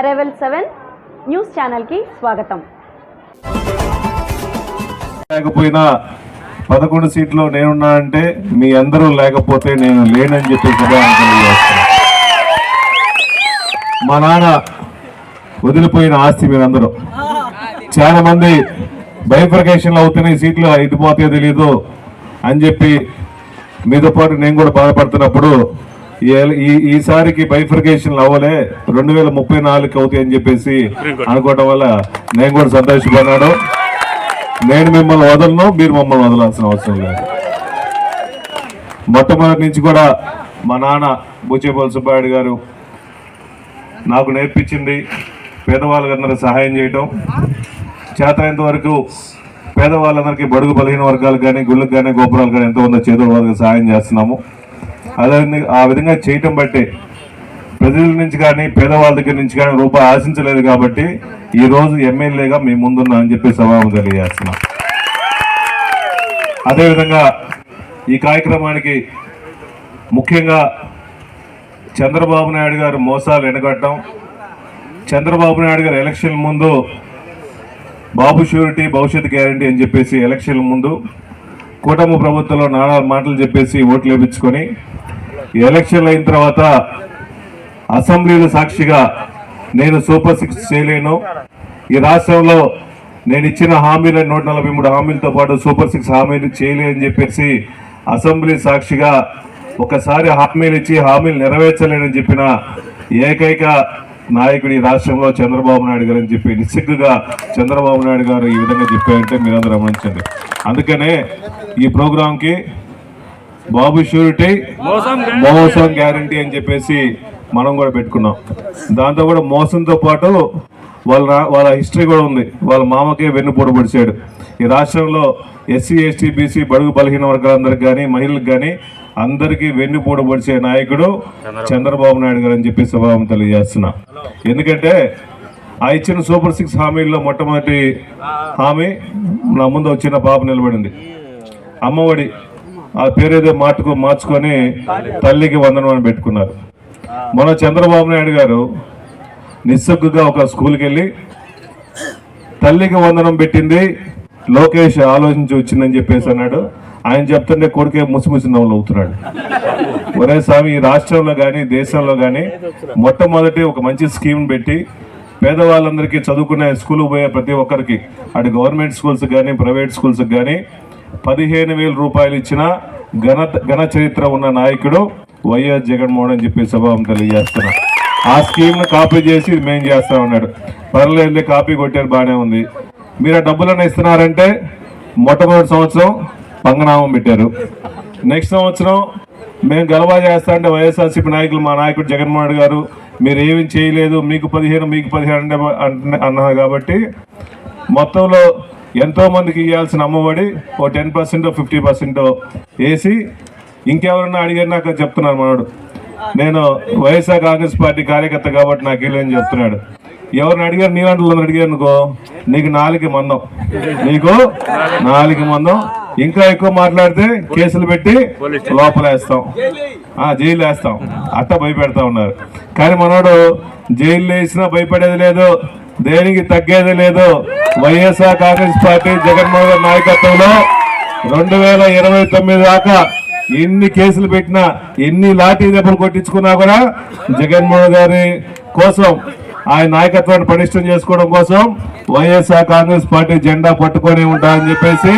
Arrival seven news ఛానల్కి స్వాగతం. లేకపోయినా పదకొండు సీట్లో నేనున్నా అంటే మీ అందరూ లేకపోతే నేను లేనని చెప్పి మా నాన్న వదిలిపోయిన ఆస్తి మీరందరూ. చాలా మంది బైఫర్కేషన్లు అవుతున్నాయి సీట్లు ఇటు పోతే తెలియదు అని చెప్పి మీతో పాటు నేను కూడా బాధపడుతున్నప్పుడు ఈసారికి బైఫర్కేషన్లు అవ్వలే. రెండు వేల ముప్పై నాలుగు అవుతాయి అని చెప్పేసి అనుకోవడం వల్ల నేను కూడా సంతోషపడ్డాను. నేను మిమ్మల్ని వదలను మీరు మమ్మల్ని వదలాల్సిన అవసరం లేదు. మొట్టమొదటి నుంచి కూడా మా నాన్న బుచ్చేపల్లి సుబ్బారెడ్డి గారు నాకు నేర్పించింది. పేదవాళ్ళందరికీ సహాయం చేయటం. చేతనంత వరకు పేదవాళ్ళందరికీ బడుగు బలహీన వర్గాలకు కానీ గుళ్ళకు కానీ గోపురాలు కానీ ఎంతో ఉందో చేతుల వాళ్ళకి సహాయం చేస్తున్నాము. అదే ఆ విధంగా చేయటం బట్టి ప్రజల నుంచి కానీ పేదవాళ్ళ దగ్గర నుంచి కానీ రూపాయి ఆశించలేదు కాబట్టి ఈ రోజు ఎమ్మెల్యేగా మీ ముందున్నా అని చెప్పి సభాము తెలియజేస్తున్నా. అదేవిధంగా ఈ కార్యక్రమానికి ముఖ్యంగా చంద్రబాబు నాయుడు గారు మోసాలు ఎండగట్టడం చంద్రబాబు నాయుడు గారు ఎలక్షన్ ముందు బాబు షూరిటీ భవిష్యత్ గ్యారంటీ అని చెప్పేసి ఎలక్షన్ ముందు కూటమి ప్రభుత్వంలో నానా మాటలు చెప్పేసి ఓట్లు వేపించుకొని వేయించుకొని ఎలక్షన్లు అయిన తర్వాత అసెంబ్లీలో సాక్షిగా నేను సూపర్ సిక్స్ చేయలేను. ఈ రాష్ట్రంలో నేను ఇచ్చిన హామీల నూట నలభై మూడు హామీలతో పాటు సూపర్ సిక్స్ హామీలు చేయలేని చెప్పేసి అసెంబ్లీ సాక్షిగా ఒకసారి హామీలు ఇచ్చి హామీలు నెరవేర్చలేనని చెప్పిన ఏకైక నాయకుడు ఈ రాష్ట్రంలో చంద్రబాబు నాయుడు గారు అని చెప్పి నిస్సిగ్గుగా చంద్రబాబు నాయుడు గారు ఈ విధంగా చెప్పారంటే మీరందరూ గమనించండి. అందుకనే ఈ ప్రోగ్రాంకి బాబు షూరిటీ మోసం గ్యారంటీ. అని చెప్పేసి మనం కూడా పెట్టుకున్నాం. దాంతో కూడా మోసంతో పాటు వాళ్ళ వాళ్ళ హిస్టరీ కూడా ఉంది. వాళ్ళ మామకే వెన్నుపోటు పొడిచాడు. ఈ రాష్ట్రంలో ఎస్సీ ఎస్టీ బీసీ బడుగు బలహీన వర్గాలందరికి కానీ మహిళలకు కానీ అందరికీ వెన్నుపోటు పొడిచే నాయకుడు చంద్రబాబు. నాయుడు గారు అని చెప్పి స్వభావం తెలియజేస్తున్నా. ఎందుకంటే ఆ ఇచ్చిన సూపర్ సిక్స్ హామీల్లో మొట్టమొదటి హామీ నా ముందు వచ్చిన పాప నిలబడింది. అమ్మఒడి. ఆ పేరేదో మాటకు మార్చుకొని తల్లికి వందనం అని పెట్టుకున్నారు. మన చంద్రబాబు నాయుడు గారు నిస్సగ్గుగా ఒక స్కూల్కి వెళ్ళి తల్లికి వందనం పెట్టింది లోకేష్ ఆలోచించి వచ్చిందని చెప్పేసి అన్నాడు. ఆయన చెప్తుంటే కొడుకే ముసిముసి నవ్వులు అవుతున్నాడు ఒరే స్వామి ఈ రాష్ట్రంలో కానీ దేశంలో కానీ మొట్టమొదటి ఒక మంచి స్కీమ్ పెట్టి పేదవాళ్ళందరికీ చదువుకునే స్కూల్ పోయే ప్రతి ఒక్కరికి అటు గవర్నమెంట్ స్కూల్స్ కానీ ప్రైవేట్ స్కూల్స్ కానీ పదిహేను వేల రూపాయలు ఇచ్చిన ఘన ఘన చరిత్ర ఉన్న నాయకుడు వైఎస్ జగన్మోహన్ అని చెప్పి స్వభావం తెలియజేస్తున్నా. ఆ స్కీమ్ను కాపీ చేసి మేము చేస్తా ఉన్నాడు. పర్లేదు కాపీ కొట్టారు బాగానే ఉంది. మీరు ఆ డబ్బులను ఇస్తున్నారంటే మొట్టమొదటి సంవత్సరం పంగనామం పెట్టారు. నెక్స్ట్ సంవత్సరం మేము గలవా చేస్తా అంటే వైఎస్ఆర్సీపీ నాయకులు మా నాయకుడు జగన్మోహన్ గారు మీరు ఏమి చేయలేదు మీకు పదిహేను మీకు పదిహేను అంటే అన్నారు కాబట్టి మొత్తంలో ఎంతో మందికి ఇవ్వాల్సిన అమ్మఒడి ఓ టెన్ పర్సెంట్ ఫిఫ్టీ పర్సెంట్ వేసి ఇంకెవరన్నా అడిగారు నాకు చెప్తున్నాను మనోడు. నేను వైఎస్ఆర్ కాంగ్రెస్ పార్టీ కార్యకర్త కాబట్టి నాకు వీళ్ళని చెప్తున్నాడు. ఎవరిని అడిగారు? నీ వంటలు అడిగారు అనుకో? నీకు నాలుగు మందం. నీకు నాలుగు మందం. ఇంకా ఎక్కువ మాట్లాడితే కేసులు పెట్టి లోపలేస్తాం. ఆ జైలు వేస్తాం. అట్ట భయపెడతా ఉన్నారు. కానీ మనోడు జైలు వేసినా భయపడేది లేదు. దేనికి తగ్గేది లేదు. వైఎస్ఆర్ కాంగ్రెస్ పార్టీ జగన్మోహన్ నాయకత్వంలో రెండు వేల ఇరవై తొమ్మిది దాకా ఎన్ని కేసులు పెట్టినా ఎన్ని లాఠీ దెబ్బలు కొట్టించుకున్నా కూడా జగన్మోహన్ గారి కోసం ఆయన నాయకత్వాన్ని పటిష్టం చేసుకోవడం కోసం వైఎస్ఆర్ కాంగ్రెస్ పార్టీ జెండా పట్టుకొని ఉంటారని చెప్పేసి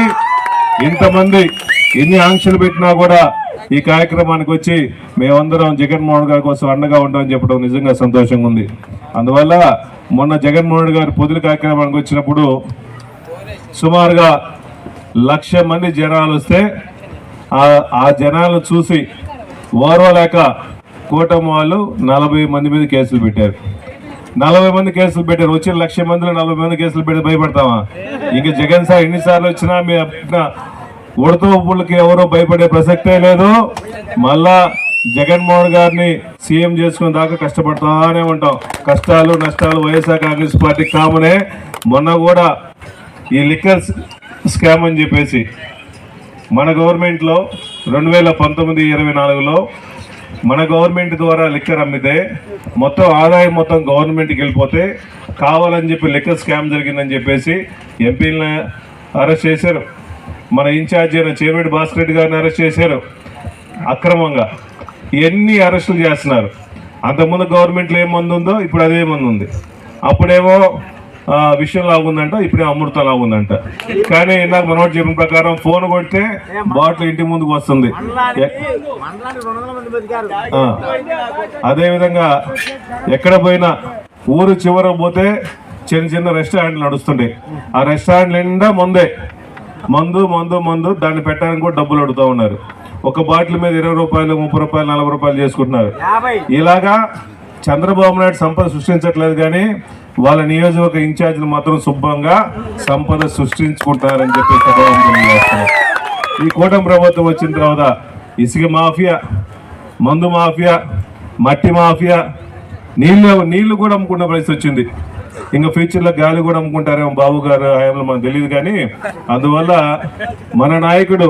ఇంతమంది ఎన్ని ఆంక్షలు పెట్టినా కూడా ఈ కార్యక్రమానికి వచ్చి మేమందరం జగన్మోహన్ గారి కోసం అండగా ఉంటామని చెప్పడం నిజంగా సంతోషంగా ఉంది. అందువల్ల మొన్న జగన్మోహన్ గారు పొదుల కార్యక్రమానికి వచ్చినప్పుడు సుమారుగా లక్ష మంది జనాలు వస్తే ఆ- జనాలను చూసి ఓర్వలేక కూటమి వాళ్ళు నలభై మంది మీద కేసులు పెట్టారు. నలభై మంది కేసులు పెట్టారు. వచ్చిన లక్ష మందిలో నలభై మంది కేసులు పెట్టి భయపడతామా? ఇక జగన్ సార్ ఎన్నిసార్లు వచ్చినా మీ ఉడత ఉప్పులకి ఎవరో భయపడే ప్రసక్తే లేదు. మళ్ళా జగన్మోహన్ గారిని సీఎం చేసుకునే దాకా కష్టపడతానే ఉంటాం. కష్టాలు నష్టాలు వైఎస్ఆర్ కాంగ్రెస్ పార్టీ కామనే. మొన్న కూడా ఈ లిక్కర్ స్కామ్ అని చెప్పేసి మన గవర్నమెంట్లో రెండు వేల పంతొమ్మిది ఇరవై నాలుగులో మన గవర్నమెంట్ ద్వారా లిక్కర్ అమ్మితే మొత్తం ఆదాయం మొత్తం గవర్నమెంట్కి వెళ్ళిపోతే కావాలని చెప్పి లిక్కర్ స్కామ్ జరిగిందని చెప్పేసి ఎంపీలను అరెస్ట్ చేశారు. మన ఇన్ఛార్జ్ అయిన చేమిడి భాస్కర్ రెడ్డి గారిని అరెస్ట్ చేశారు. అక్రమంగా. ఇవన్నీ అరెస్టులు చేస్తున్నారు? అంతకుముందు గవర్నమెంట్లో ఏ మందు ఉందో ఇప్పుడు అదే మందు ఉంది. అప్పుడేమో విషయం లాగుందంట ఇప్పుడే అమృతం లాగుందంట. కానీ ఇందాక మనోడు చెప్పిన ప్రకారం ఫోన్ కొడితే బాటిల్ ఇంటి ముందుకు వస్తుంది. ఎ- అదేవిధంగా ఎక్కడ పోయినా ఊరు చివర పోతే చిన్న చిన్న రెస్టారెంట్లు నడుస్తుంటాయి. ఆ రెస్టారెంట్ నిండా మందే. మందు మందు మందు దాన్ని పెట్టడానికి కూడా డబ్బులు అడుగుతూ ఉన్నారు. ఒక బాటిల్ మీద ఇరవై రూపాయలు ముప్పై రూపాయలు నలభై రూపాయలు చేసుకుంటున్నారు. ఇలాగా చంద్రబాబు నాయుడు సంపద సృష్టించట్లేదు కానీ వాళ్ళ నియోజకవర్గ ఇన్ఛార్జీలు మాత్రం శుభ్రంగా సంపద సృష్టించుకుంటారని చెప్పి. ఈ కూటమి ప్రభుత్వం వచ్చిన తర్వాత ఇసుక మాఫియా మందు మాఫియా మట్టి మాఫియా నీళ్ళు నీళ్ళు కూడా అమ్ముకున్న పరిస్థితి వచ్చింది. ఇంకా ఫ్యూచర్లో గాలి కూడా అమ్ముకుంటారేమో బాబు గారు హయాంలో మనకు తెలియదు కానీ అందువల్ల మన నాయకుడు